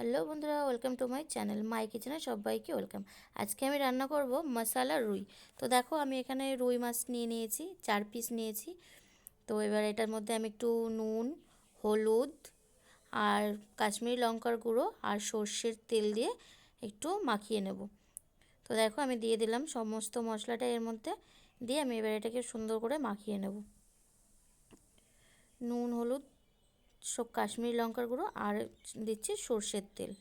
Hello বন্ধুরা, welcome to my channel my কিচেনে সবাইকে ওয়েলকাম। আজকে আমি রান্না করব মশালা রুই। তো দেখো আমি এখানে রুই মাছ নিয়ে নিয়েছি, চার পিস নিয়েছি। তো এবার এটার মধ্যে আমি একটু নুন, হলুদ আর কাশ্মীরি লঙ্কার গুঁড়ো আর সর্ষের তেল দিয়ে একটু মাখিয়ে নেব। তো দেখো আমি দিয়ে দিলাম সমস্ত মশলাটা এর মধ্যে দিয়ে আমি এবার এটাকে সুন্দর করে মাখিয়ে নেব। নুন, হলুদ সব কাশ্মীরি লঙ্কার গুঁড়ো আর দিচ্ছি সর্ষের তেল।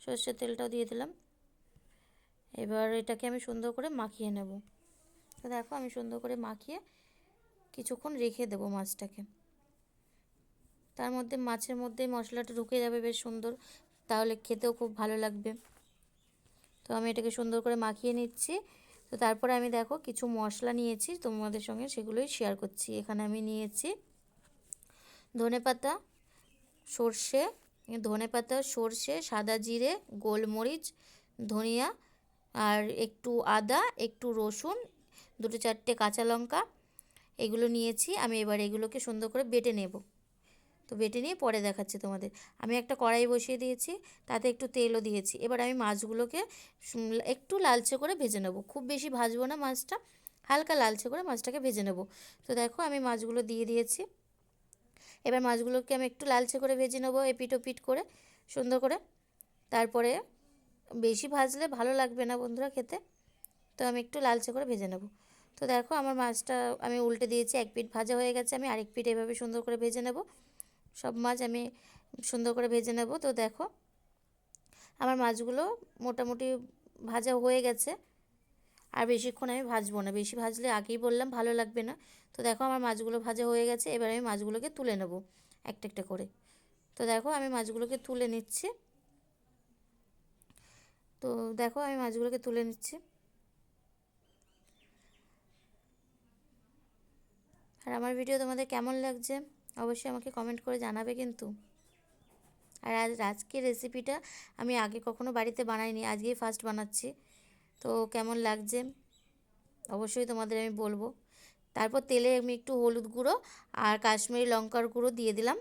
সর্ষের তেলটাও দিয়ে দিলাম। এবার এটাকে আমি সুন্দর করে মাখিয়ে নেব। তো দেখো আমি সুন্দর করে মাখিয়ে কিছুক্ষণ রেখে দেবো মাছটাকে। তার মধ্যে মাছের মধ্যে মশলাটা ঢুকে যাবে বেশ সুন্দর। তাহলে খেতেও খুব ভালো লাগবে। তো আমি এটাকে সুন্দর করে মাখিয়ে নিচ্ছি। তো তারপরে আমি দেখো কিছু মশলা নিয়েছি। তোমাদের সঙ্গে সেগুলোই শেয়ার করছি। এখানে আমি নিয়েছি ধনে পাতা, সর্ষে, ধনে পাতা, সর্ষে, সাদা জিরে, গোলমরিচ, ধনিয়া আর একটু আদা, একটু রসুন, দুটো চারটে কাঁচা লঙ্কা, এগুলো নিয়েছি। আমি এবার এগুলোকে সুন্দর করে বেটে নেব। তো বেটে নিয়ে পরে দেখাচ্ছি তোমাদের। আমি একটা কড়াই বসিয়ে দিয়েছি, তাতে একটু তেলও দিয়েছি। এবার আমি মাছগুলোকে একটু লালচে করে ভেজে নেব। খুব বেশি ভাজবো না মাছটা, হালকা লালচে করে মাছটাকে ভেজে নেব। তো দেখো আমি মাছগুলো দিয়ে দিয়েছি। এবার মাছগুলোকে আমি একটু লালচে করে ভেজে নেব এপিট ওপিট করে, সুন্দর করে। তারপরে বেশি ভাজলে ভালো লাগবে না বন্ধুরা খেতে, তো আমি একটু লালচে করে ভেজে নেব। তো দেখো আমার মাছটা আমি উল্টে দিয়েছি, এক পিঠ ভাজা হয়ে গেছে, আমি আরেক পিঠ এভাবে সুন্দর করে ভেজে নেব। সব মাছ আমি সুন্দর করে ভেজে নেব। তো দেখো আমার মাছগুলো মোটামুটি ভাজা হয়ে গেছে। আর বেশিক্ষণ আমি ভাজবো না। বেশি ভাজলে আগেই বললাম ভালো লাগবে না। তো দেখো আমার মাছগুলো ভাজা হয়ে গেছে, এবার আমি মাছগুলোকে তুলে নেব একটা একটা করে। তো দেখো আমি মাছগুলোকে তুলে নিচ্ছি। তো দেখো আমি মাছগুলোকে তুলে নিচ্ছি। আর আমার ভিডিও তোমাদের কেমন লাগছে অবশ্যই আমাকে কমেন্ট করে জানাবে কিন্তু। আর আজ, আজকের রেসিপিটা আমি আগে কখনো বাড়িতে বানাইনি, আজকেই ফার্স্ট বানাচ্ছি। তো কেমন লাগছে? অবশ্যই তোমাদের আমি বলব। তারপর তেলে আমি একটু হলুদ গুঁড়ো আর কাশ্মীরি লঙ্কার গুঁড়ো দিয়ে দিলাম।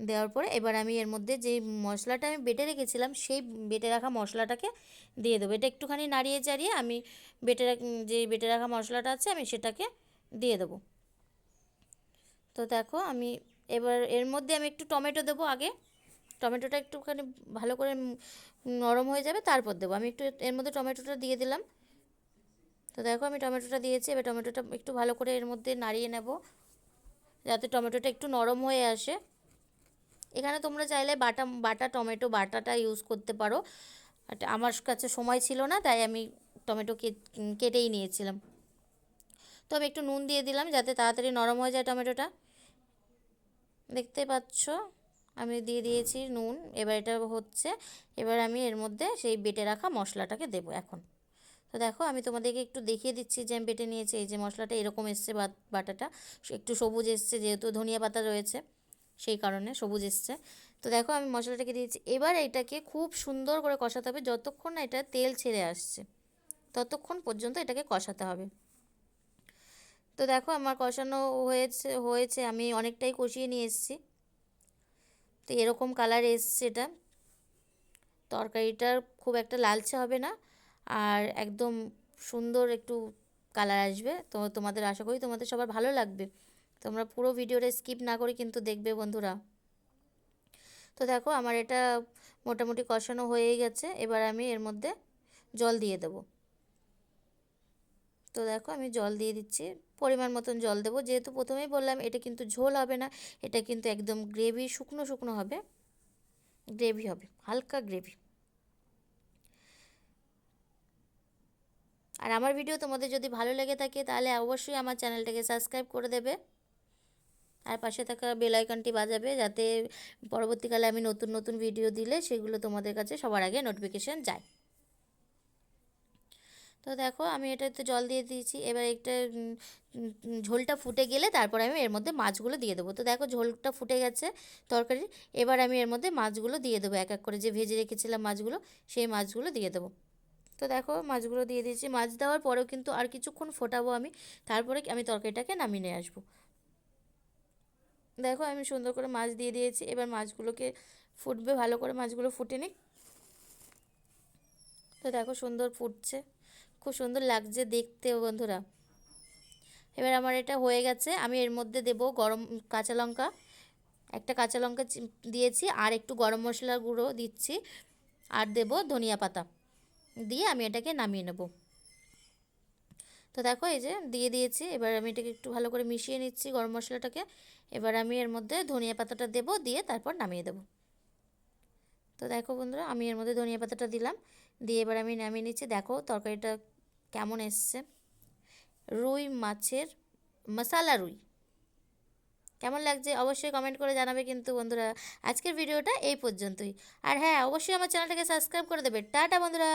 দেওয়ার পরে এবার আমি এর মধ্যে যে মশলাটা আমি বেটে রেখেছিলাম, সেই বেটে রাখা মশলাটাকে দিয়ে দেবো। এটা একটুখানি নাড়িয়ে চাড়িয়ে আমি বেটে যে বেটে রাখা মশলাটা আছে আমি সেটাকে দিয়ে দেবো। তো দেখো আমি এবার এর মধ্যে আমি একটু টমেটো দেবো আগে। টমেটোটা একটুখানি ভালো করে নরম হয়ে যাবে, তারপর দেবো। আমি একটু এর মধ্যে টমেটোটা দিয়ে দিলাম। তো দেখো আমি টমেটোটা দিয়েছি, এবার টমেটোটা একটু ভালো করে এর মধ্যে নাড়িয়ে নেব, যাতে টমেটোটা একটু নরম হয়ে আসে। এখানে তোমরা চাইলে বাটা বাটা টমেটো, বাটাটা ইউজ করতে পারো। আমার কাছে সময় ছিল না, তাই আমি টমেটো কেটেই নিয়েছিলাম। তো আমি একটু নুন দিয়ে দিলাম, যাতে তাড়াতাড়ি নরম হয়ে যায় টমেটোটা। দেখতে পাচ্ছ? আমি দিয়ে দিয়েছি নুন, এবার এটা হচ্ছে, এবার আমি এর মধ্যে সেই বেটে রাখা মশলাটাকে দেব এখন। তো দেখো, আমি তোমাদেরকে একটু দেখিয়ে দিচ্ছি যে আমি বেটে নিয়েছি, এই যে মশলাটা এরকম এসছে বাটাটা একটু সবুজ এসছে, যেহেতু ধনিয়া পাতা রয়েছে, সেই কারণে সবুজ এসছে। তো দেখো, আমি মশলাটাকে দিয়েছি, এবার এটাকে খুব সুন্দর করে কষাতে হবে, যতক্ষণ না এটা তেল ছেড়ে আসছে, ততক্ষণ পর্যন্ত এটাকে কষাতে হবে। তো দেখো, আমার কষানো হয়েছে হয়েছে, আমি অনেকটাই কষিয়ে নিয়ে এসেছি। তো এরকম কালার এসছে এটা। তরকারিটার খুব একটা লালচে হবে না, আর একদম সুন্দর একটু কালার আসবে। তো তোমাদের আশা করি তোমাদের সবার ভালো লাগবে। তোমরা পুরো ভিডিওটা স্কিপ না করে কিন্তু দেখবে বন্ধুরা। তো দেখো আমার এটা মোটামুটি কষানো হয়ে গেছে। এবার আমি এর মধ্যে জল দিয়ে দেব। তো দেখো আমি জল দিয়ে দিচ্ছি। পরিমাণ মতন জল দেবো। যেহেতু প্রথমেই বললাম, এটা কিন্তু ঝোল হবে না, এটা কিন্তু একদম গ্রেভি, শুকনো শুকনো হবে, গ্রেভি হবে, হালকা গ্রেভি। আর আমার ভিডিও তোমাদের যদি ভালো লেগে থাকে, তাহলে অবশ্যই আমার চ্যানেলটাকে সাবস্ক্রাইব করে দেবে। আর পাশে থাকা বেল আইকনটি বাজাবে, যাতে পরবর্তীকালে আমি নতুন নতুন ভিডিও দিলে সেগুলো তোমাদের কাছে সবার আগে নোটিফিকেশান যায়। তো দেখো আমি এটাতে জল দিয়ে দিয়েছি। এবার একটা ঝোলটা ফুটে গেলে তারপর আমি এর মধ্যে মাছগুলো দিয়ে দেবো। তো দেখো ঝোলটা ফুটে গেছে তরকারি, এবার আমি এর মধ্যে মাছগুলো দিয়ে দেবো। এক এক করে যে ভেজে রেখেছিলাম মাছগুলো, সেই মাছগুলো দিয়ে দেবো। তো দেখো মাছগুলো দিয়ে দিয়েছি। মাছ দেওয়ার পরেও কিন্তু আর কিছুক্ষণ ফোটাবো আমি, তারপরে আমি তরকারিটাকে নামিয়ে নিয়ে আসব। দেখো আমি সুন্দর করে মাছ দিয়ে দিয়েছি। এবার মাছগুলোকে ফুটবে, ভালো করে মাছগুলো ফুটে নিক। তো দেখো সুন্দর ফুটছে। খুব সুন্দর লাগছে দেখতেও বন্ধুরা। এবার আমার এটা হয়ে গেছে, আমি এর মধ্যে দেব গরম কাঁচা লঙ্কা। একটা কাঁচা লঙ্কা দিয়েছি, আর একটু গরম মশলার গুঁড়ো দিচ্ছি, আর দেব ধনিয়া পাতা। দিয়ে আমি এটাকে নামিয়ে নেব। তো দেখো, এই যে দিয়ে দিয়েছি, এবার আমি এটাকে একটু ভালো করে মিশিয়ে নিচ্ছি গরম মশলাটাকে। এবার আমি এর মধ্যে ধনিয়া পাতাটা দেব, দিয়ে তারপর নামিয়ে দেব। তো দেখো বন্ধুরা, আমি এর মধ্যে ধনিয়া পাতাটা দিলাম। দিয়ে এবার আমি নামিয়ে নিচ্ছি। দেখো তরকারিটা কেমন এসছে। রুই মাছের মশালা রুই। কেমন লাগছে অবশ্যই কমেন্ট করে জানাবে কিন্তু বন্ধুরা। আজকের ভিডিওটা এই পর্যন্তই। আর হ্যাঁ অবশ্যই আমার চ্যানেলটাকে সাবস্ক্রাইব করে দেবে। টাটা বন্ধুরা।